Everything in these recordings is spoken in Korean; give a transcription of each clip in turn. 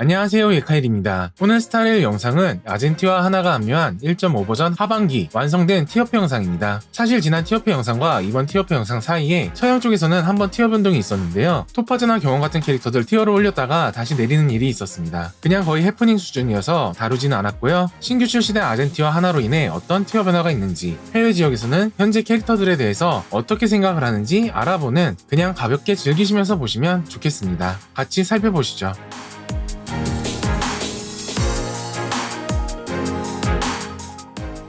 안녕하세요 예카일입니다. 오늘 스타일 영상은 아젠티와 하나가 합류한 1.5 버전 하반기 완성된 티어프 영상입니다. 사실 지난 티어프 영상과 이번 티어프 영상 사이에 서양 쪽에서는 한번 티어 변동이 있었는데요. 토파즈나 경원 같은 캐릭터들 티어를 올렸다가 다시 내리는 일이 있었습니다. 그냥 거의 해프닝 수준이어서 다루지는 않았고요. 신규 출시된 아젠티와 하나로 인해 어떤 티어 변화가 있는지 해외 지역에서는 현재 캐릭터들에 대해서 어떻게 생각을 하는지 알아보는 그냥 가볍게 즐기시면서 보시면 좋겠습니다. 같이 살펴보시죠.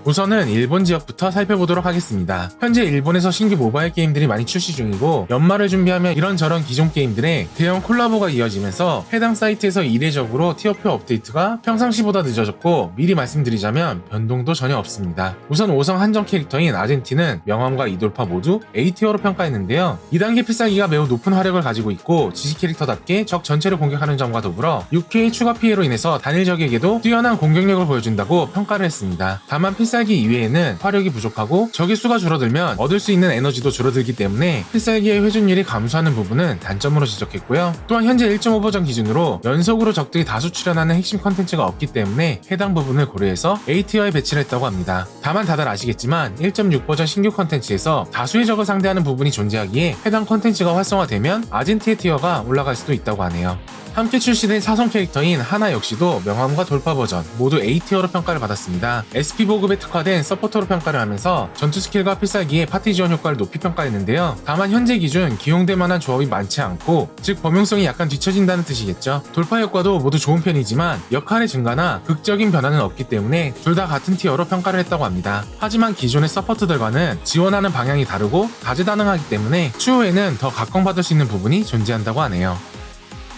우선은 일본 지역부터 살펴보도록 하겠습니다. 현재 일본에서 신규 모바일 게임들이 많이 출시 중이고 연말을 준비하면 이런저런 기존 게임들의 대형 콜라보가 이어지면서 해당 사이트에서 이례적으로 티어표 업데이트가 평상시보다 늦어졌고 미리 말씀드리자면 변동도 전혀 없습니다. 우선 5성 한정 캐릭터인 아젠티는 명함과 이돌파 모두 A티어로 평가했는데요. 2단계 필살기가 매우 높은 화력을 가지고 있고 지식 캐릭터답게 적 전체를 공격하는 점과 더불어 6K 추가 피해로 인해서 단일 적에게도 뛰어난 공격력을 보여준다고 평가를 했습니다. 다만 필살기 이외에는 화력이 부족하고 적의 수가 줄어들면 얻을 수 있는 에너지도 줄어들기 때문에 필살기의 회전율이 감소하는 부분은 단점으로 지적했고요. 또한 현재 1.5 버전 기준으로 연속으로 적들이 다수 출연하는 핵심 컨텐츠가 없기 때문에 해당 부분을 고려해서 A티어에 배치를 했다고 합니다. 다만 다들 아시겠지만 1.6 버전 신규 컨텐츠에서 다수의 적을 상대하는 부분이 존재하기에 해당 컨텐츠가 활성화되면 아젠티의 티어가 올라갈 수도 있다고 하네요. 함께 출시된 사성 캐릭터인 하나 역시도 명함과 돌파 버전 모두 A티어로 평가를 받았습니다. SP 보급에 특화된 서포터로 평가를 하면서 전투 스킬과 필살기의 파티 지원 효과를 높이 평가했는데요. 다만 현재 기준 기용될 만한 조합이 많지 않고 즉 범용성이 약간 뒤처진다는 뜻이겠죠. 돌파 효과도 모두 좋은 편이지만 역할의 증가나 극적인 변화는 없기 때문에 둘 다 같은 티어로 평가를 했다고 합니다. 하지만 기존의 서포트들과는 지원하는 방향이 다르고 다재다능하기 때문에 추후에는 더 각광받을 수 있는 부분이 존재한다고 하네요.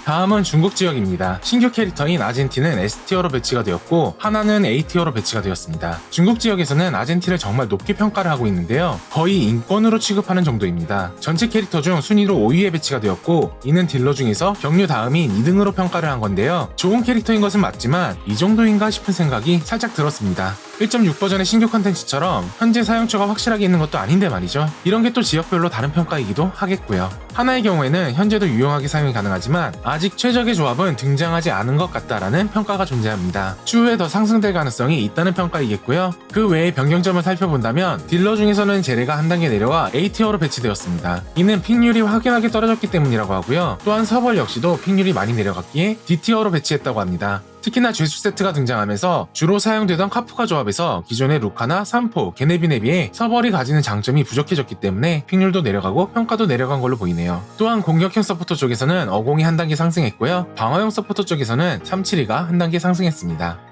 다음은 중국 지역입니다. 신규 캐릭터인 아젠티는 S티어로 배치가 되었고 하나는 A티어로 배치가 되었습니다. 중국 지역에서는 아젠티를 정말 높게 평가를 하고 있는데요. 거의 인권으로 취급하는 정도입니다. 전체 캐릭터 중 순위로 5위에 배치가 되었고 이는 딜러 중에서 경류 다음인 2등으로 평가를 한 건데요. 좋은 캐릭터인 것은 맞지만 이 정도인가 싶은 생각이 살짝 들었습니다. 1.6 버전의 신규 컨텐츠처럼 현재 사용처가 확실하게 있는 것도 아닌데 말이죠. 이런 게 또 지역별로 다른 평가이기도 하겠고요. 하나의 경우에는 현재도 유용하게 사용이 가능하지만 아직 최적의 조합은 등장하지 않은 것 같다라는 평가가 존재합니다. 추후에 더 상승될 가능성이 있다는 평가이겠고요. 그 외에 변경점을 살펴본다면 딜러 중에서는 제레가 한 단계 내려와 A티어로 배치되었습니다. 이는 픽률이 확연하게 떨어졌기 때문이라고 하고요. 또한 서벌 역시도 픽률이 많이 내려갔기에 D티어로 배치했다고 합니다. 특히나 죄수 세트가 등장하면서 주로 사용되던 카프카 조합에서 기존의 루카나 삼포, 게네빈에 비해 서벌이 가지는 장점이 부족해졌기 때문에 픽률도 내려가고 평가도 내려간 걸로 보이네요. 또한 공격형 서포터 쪽에서는 어공이 한 단계 상승했고요. 방어형 서포터 쪽에서는 372가 한 단계 상승했습니다.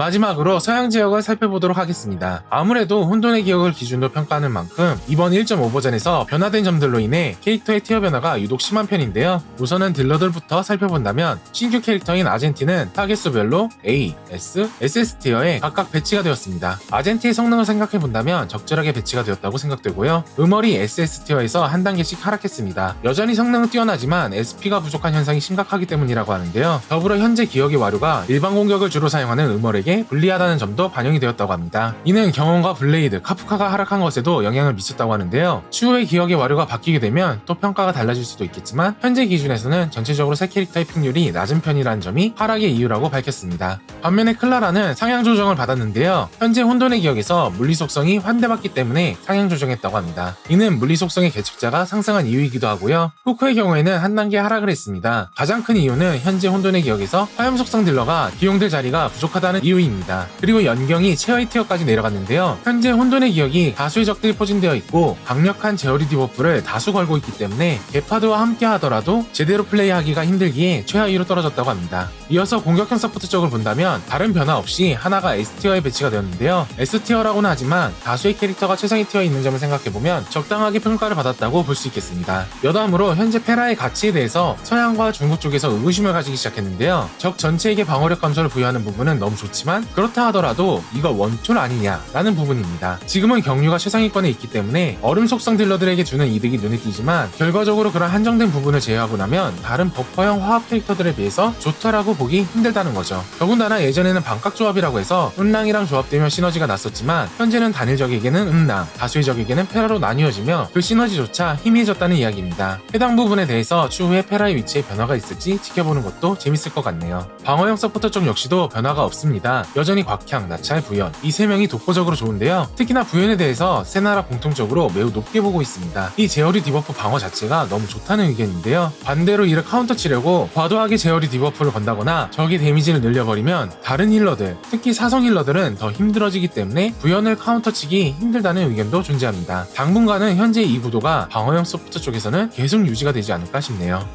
마지막으로 서양 지역을 살펴보도록 하겠습니다. 아무래도 혼돈의 기억을 기준으로 평가하는 만큼 이번 1.5 버전에서 변화된 점들로 인해 캐릭터의 티어 변화가 유독 심한 편인데요. 우선은 딜러들부터 살펴본다면 신규 캐릭터인 아젠티는 타겟 수별로 A, S, SS 티어에 각각 배치가 되었습니다. 아젠티의 성능을 생각해본다면 적절하게 배치가 되었다고 생각되고요. 음월이 SS 티어에서 한 단계씩 하락했습니다. 여전히 성능은 뛰어나지만 SP가 부족한 현상이 심각하기 때문이라고 하는데요. 더불어 현재 기억의 와류가 일반 공격을 주로 사용하는 음월에게 불리하다는 점도 반영이 되었다고 합니다. 이는 경험과 블레이드, 카프카가 하락한 것에도 영향을 미쳤다고 하는데요. 추후에 기억의 와류가 바뀌게 되면 또 평가가 달라질 수도 있겠지만 현재 기준에서는 전체적으로 새 캐릭터의 픽률이 낮은 편이라는 점이 하락의 이유라고 밝혔습니다. 반면에 클라라는 상향 조정을 받았는데요. 현재 혼돈의 기억에서 물리 속성이 환대받기 때문에 상향 조정했다고 합니다. 이는 물리 속성의 계측자가 상승한 이유이기도 하고요. 후크의 경우에는 한 단계 하락을 했습니다. 가장 큰 이유는 현재 혼돈의 기억에서 화염 속성 딜러가 기용될 자리가 부족하다는 이유 입니다. 그리고 연경이 최하위 티어까지 내려갔는데요. 현재 혼돈의 기억이 다수의 적들이 포진되어 있고 강력한 제어리 디버프를 다수 걸고 있기 때문에 게파드와 함께 하더라도 제대로 플레이하기가 힘들기에 최하위로 떨어졌다고 합니다. 이어서 공격형 서포트 쪽을 본다면 다른 변화 없이 하나가 S티어에 배치가 되었는데요. S티어라고는 하지만 다수의 캐릭터가 최상위 티어에 있는 점을 생각해보면 적당하게 평가를 받았다고 볼 수 있겠습니다. 여담으로 현재 페라의 가치에 대해서 서양과 중국 쪽에서 의구심을 가지기 시작했는데요. 적 전체에게 방어력 감소를 부여하는 부분은 너무 좋지 그렇지만 그렇다 하더라도 이거 원툴 아니냐라는 부분입니다. 지금은 경유가 최상위권에 있기 때문에 얼음 속성 딜러들에게 주는 이득이 눈에 띄지만 결과적으로 그런 한정된 부분을 제외하고 나면 다른 버퍼형 화합 캐릭터들에 비해서 좋다라고 보기 힘들다는 거죠. 더군다나 예전에는 반각 조합이라고 해서 은랑이랑 조합되면 시너지가 났었지만 현재는 단일 적에게는 은랑, 다수의 적에게는 페라로 나뉘어지며 그 시너지조차 희미해졌다는 이야기입니다. 해당 부분에 대해서 추후에 페라의 위치에 변화가 있을지 지켜보는 것도 재밌을 것 같네요. 방어형 서포터 쪽 역시도 변화가 없습니다. 여전히 곽향, 나찰, 부연 이 세 명이 독보적으로 좋은데요. 특히나 부연에 대해서 세 나라 공통적으로 매우 높게 보고 있습니다. 이 제어리 디버프 방어 자체가 너무 좋다는 의견인데요. 반대로 이를 카운터 치려고 과도하게 제어리 디버프를 건다거나 적의 데미지를 늘려버리면 다른 힐러들, 특히 사성 힐러들은 더 힘들어지기 때문에 부연을 카운터 치기 힘들다는 의견도 존재합니다. 당분간은 현재 이 구도가 방어형 서포터 쪽에서는 계속 유지가 되지 않을까 싶네요.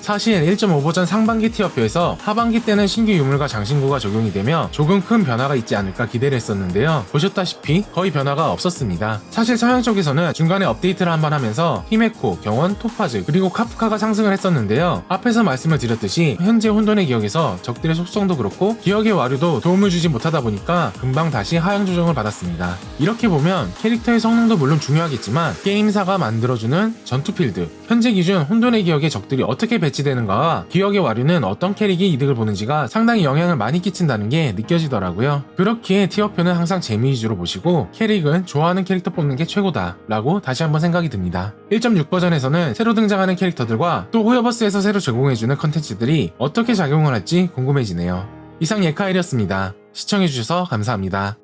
사실 1.5버전 상반기 티어표에서 하반기 때는 신규 유물과 장신구가 적용이 되며 조금 큰 변화가 있지 않을까 기대를 했었는데요. 보셨다시피 거의 변화가 없었습니다. 사실 서양 쪽에서는 중간에 업데이트를 한번 하면서 히메코, 경원, 토파즈 그리고 카프카가 상승을 했었는데요. 앞에서 말씀을 드렸듯이 현재 혼돈의 기억에서 적들의 속성도 그렇고 기억의 와류도 도움을 주지 못하다 보니까 금방 다시 하향 조정을 받았습니다. 이렇게 보면 캐릭터의 성능도 물론 중요하겠지만 게임사가 만들어주는 전투 필드 현재 기준 혼돈의 기억의 적들이 어떻게 배치되는가와 기억의 와류는 어떤 캐릭이 이득을 보는지가 상당히 영향을 많이 끼친다는 게 느껴지더라고요. 그렇기에 티어표는 항상 재미 위주로 보시고 캐릭은 좋아하는 캐릭터 뽑는 게 최고다 라고 다시 한번 생각이 듭니다. 1.6 버전에서는 새로 등장하는 캐릭터들과 또 호여버스에서 새로 제공해주는 컨텐츠들이 어떻게 작용을 할지 궁금해지네요. 이상 예카일이었습니다. 시청해주셔서 감사합니다.